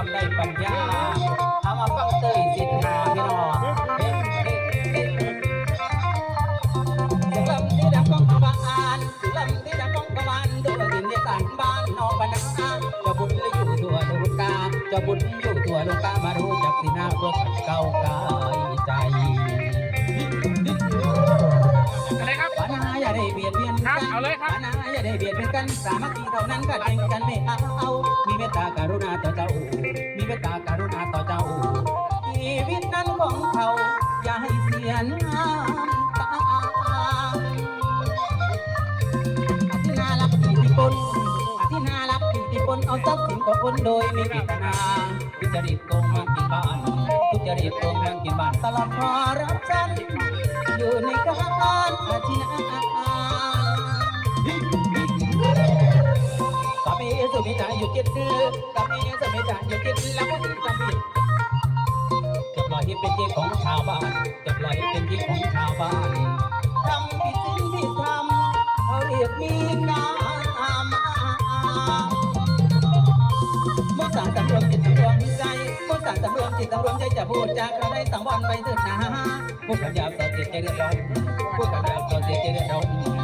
ย่อมได้ปัญญาเอามาฟังเตยสิทธาพี่น้องเฮ้ยเฮ้ยเฮ้ยเสียงลำที่ดังก้องกบาลลำที่ดังก้องกบาลดูดินในสานบ้านนอกบ้านนาจะบุญเลยอยู่ทั่วโลกาจะบุญอยู่ทั่วโลกามารู้จักสินาพวกเก่ากายใจอะไรครับ ปานเบียดเบียนครักับนเอาเลยครับนาอย่าได้เบียดเบียนกัน สามัคคีเท่านั้นก็เก่งกันไม่เอา มีเมตตากรุณาต่อเจ้า มีเมตตากรุณาต่อเจ้าชีวิตนั้นของเขาอย่าให้เสียน้ำตาอธินารักอิทธิพลอธินารักอิทธิพลเอาทรัพย์สินของคนโดยไม่พิจารณาทุจริตโกงมืองกินบ้านทุจริตโกงมืองกินบ้านตลอดพอรับฉันอยู่ในการอาทิน กับเมสุมิจาอยู่กิดกับเมสุมิจาอยู่กิดแล้วก็ถึงจำผิดจะปล่อยให้เป็นที่ของชาวบ้านจะปล่อยให้เป็นที่ของชาวบ้านทำผิดสิ่งที่ทำเขาเรียกมีนามมื่อสั่งสำรวมจิตสำรวมใจเมื่อสั่งสำรวมจิตสำรวมใจจะพูดจากรได้สังวรไปเถิดนะพูดคำหยาบต่อจิตใจเดือดร้อนพูดคำหยาบต่อจิตใจเดือดร้อน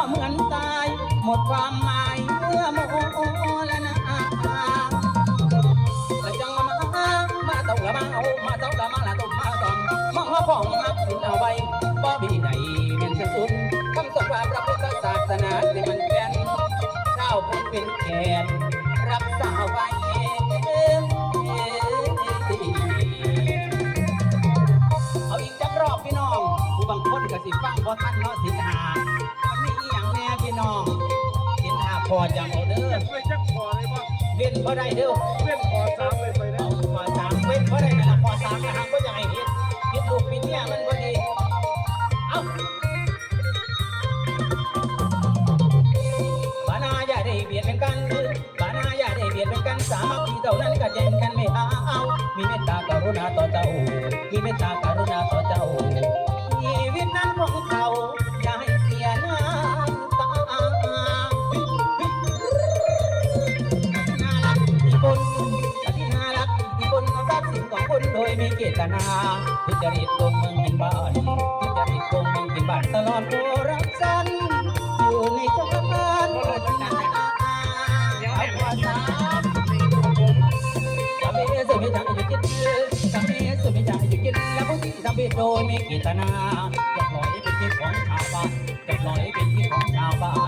ก็เหมือนตาย หมดความหมายเมื่อโมละนะละจังมามามาตกละมาเอามาตกละมาละตกมาตอนมาหัวของมาขึ้นเอาไว้บ่มีใดเมียนสุดคำสอนว่าพระพุทธศาสนาที่มันแก่นเจ้าเป็นเป็นแขนรักษาไว้เอาอีกจักรอบพี่น้องผู้บางคนก็สิฟังบ่ทันเนาะสิหา สิหาพอจังเอาเด้อช่วยจักคอเลยป่เว้นบ่ได้เด้อเล่นคอสามเลยไปนะเอาปอสามเว้นเพราะอะไรนะปอสามนะฮะก็ยังไงเฮ็ดเฮ็ดลูกปิดเนี่ยมันก็ดีเอ้าปานาอย่าได้เบียดเป็นกันปานาอย่าได้เบียดเป็นกันสามัคคีเท่านั้นก็เจนกันไม่เอามีเมตตากรุณาต่อเจ้ามีเมตตาก ม่เจตนาทุจริตโกงมืองกินบ้านทุจริตโกงมืองกินบ้านตลอดโปรรักสันอยู่ในชาติเอาภาษาจะไม่สุมิจังอยู่กินจะไม่สุมิจังอยู่กินแล้วพวกที่ทำผิดโดยไม่เจตนาจะปล่อยเป็นที่ของชาวบ้านจะปล่อยเป็นที่ของชาวบ้าน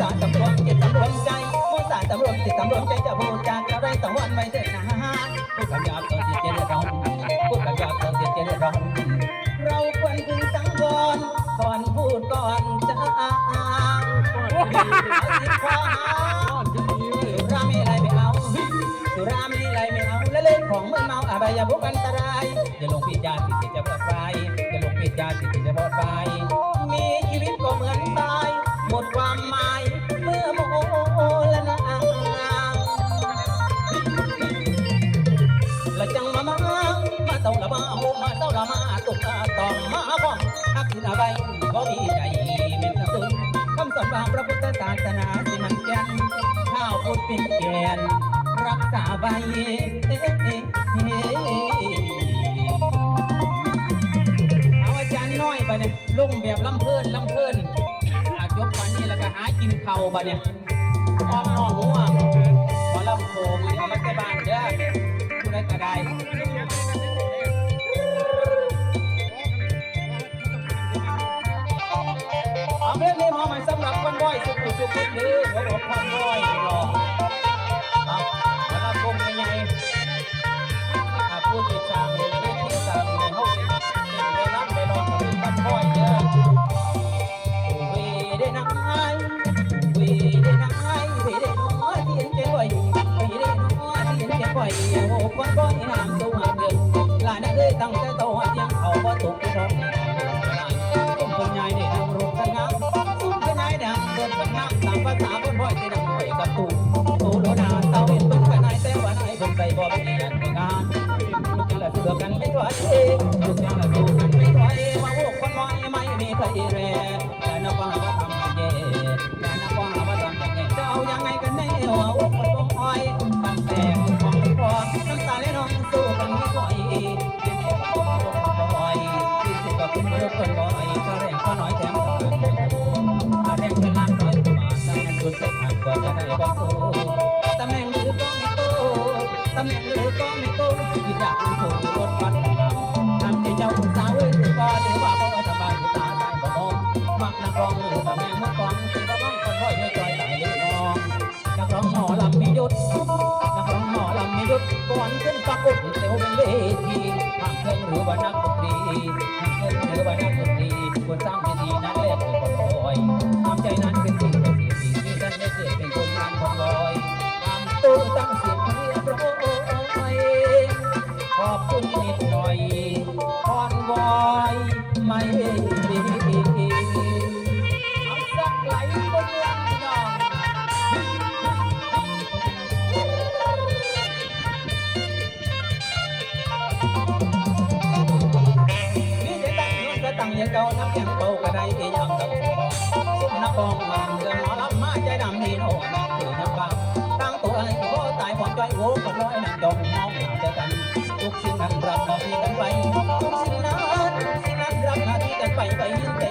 สาสำรวมจิตสำรวมใจโมสาสำรวมจิตสำรวมใจจะพูดจากเราได้สังวันไม่เถิดนะฮะพูดคำหยาบต่อจิตเจริญร้อนพูดคำหยาบต่อจิตเจริญร้อนเราควรพึงสังวรก่อนพูดก่อนจะสิขอหาสุรามีอะไรไม่เอาสุรามีอะไรไม่เอาและเล่นของมึนเมาอบายมุกอันตรายอย่าลงผิดยาสิทธิ์จะบอดไปอย่าลงผิดยาสิทธิ์จะบอดไป เป็นแกน รักษาไว้เอาอาจารย์น้อยไปเนี่ยลุ่งแบบลำเพลินลำเพลินอายกวันนี้แล้วก็หากินเข่าไปเนี่ยอ้อมนอกหัวพอลำโพงนี่เอามาใส่บ้านเด้อผู้ใดก็ได้เอาเพลงนี้มาใหม่สำหรับคนบ่อยสุขุสุขุนหรือหัวอกคนบ่อยรอเอา ที่เห็นแก่ไหวโอ้คนก้อยน้ำตัวเกินลาได้เลยตั้งแต่โตเจียงเขาบ่ตกที่ร้องต้มคนใหญ่เนี่ยนำรถกันงามตุ้มคนใหญ่เนี่ยรถกันงามตามภาษาคนบ่อยที่นำไปกับตูตูโดนาเต้าเป็นต้นกันนายแต่ว่านายคนใส่บ่เป็นงานงานลูกยังละเสือกันไม่ไหวลูกยังละสู้กันไม่ไหวมาโวกคนน้อยไม่มีใครแร่แกกว่าจะได้บ่สู้ตำแหน่งหรือก็ไม่โตตำแหน่งหรือก็ไม่โตคิดอยากเป็นผู้รถบัสทำที่เจ้าคุณสาวเอ้ยก็ถือว่าบ่สบายตาได้บ่มองมักนักร้องหรือตำแหน่เมื่อก่อนคือบ่ร้องคนบ่อยไม่จอยตายเลยน้องนักร้องหมอลำมียศนักร้องหมอลำมียศก่อนขึ้นปรากฏเซลเป็นเวทีทางเครื่องหรือว่านักดนตรีทางเครื่องหรือว่านักดนตรีควรสร้างเวทีนั้นแรกเป็นคนบอยทำใจนั้นเป็นสิ่งำตัวตั้งเสียงเรียบร้อยขอบคุณนิดหน่อยคอนบอยไม่ดีเอาสักไหลบนลำนอง นี่จะตั้งเงินจะตั้งยังเก่าน้ำยังเก่าก็ได้ยังกับสุนนักบองบางเรื่องหมอลำมาใจดำนี่โน่น ตายผ่อนใจโว้ก็ร้อยนั่งจมมองหาเจอกัน ทุกสิ่งนั้นรับหาที่กันไปทุกสิ่งนั้นสิ่งนั้นรับหาที่กันไปไป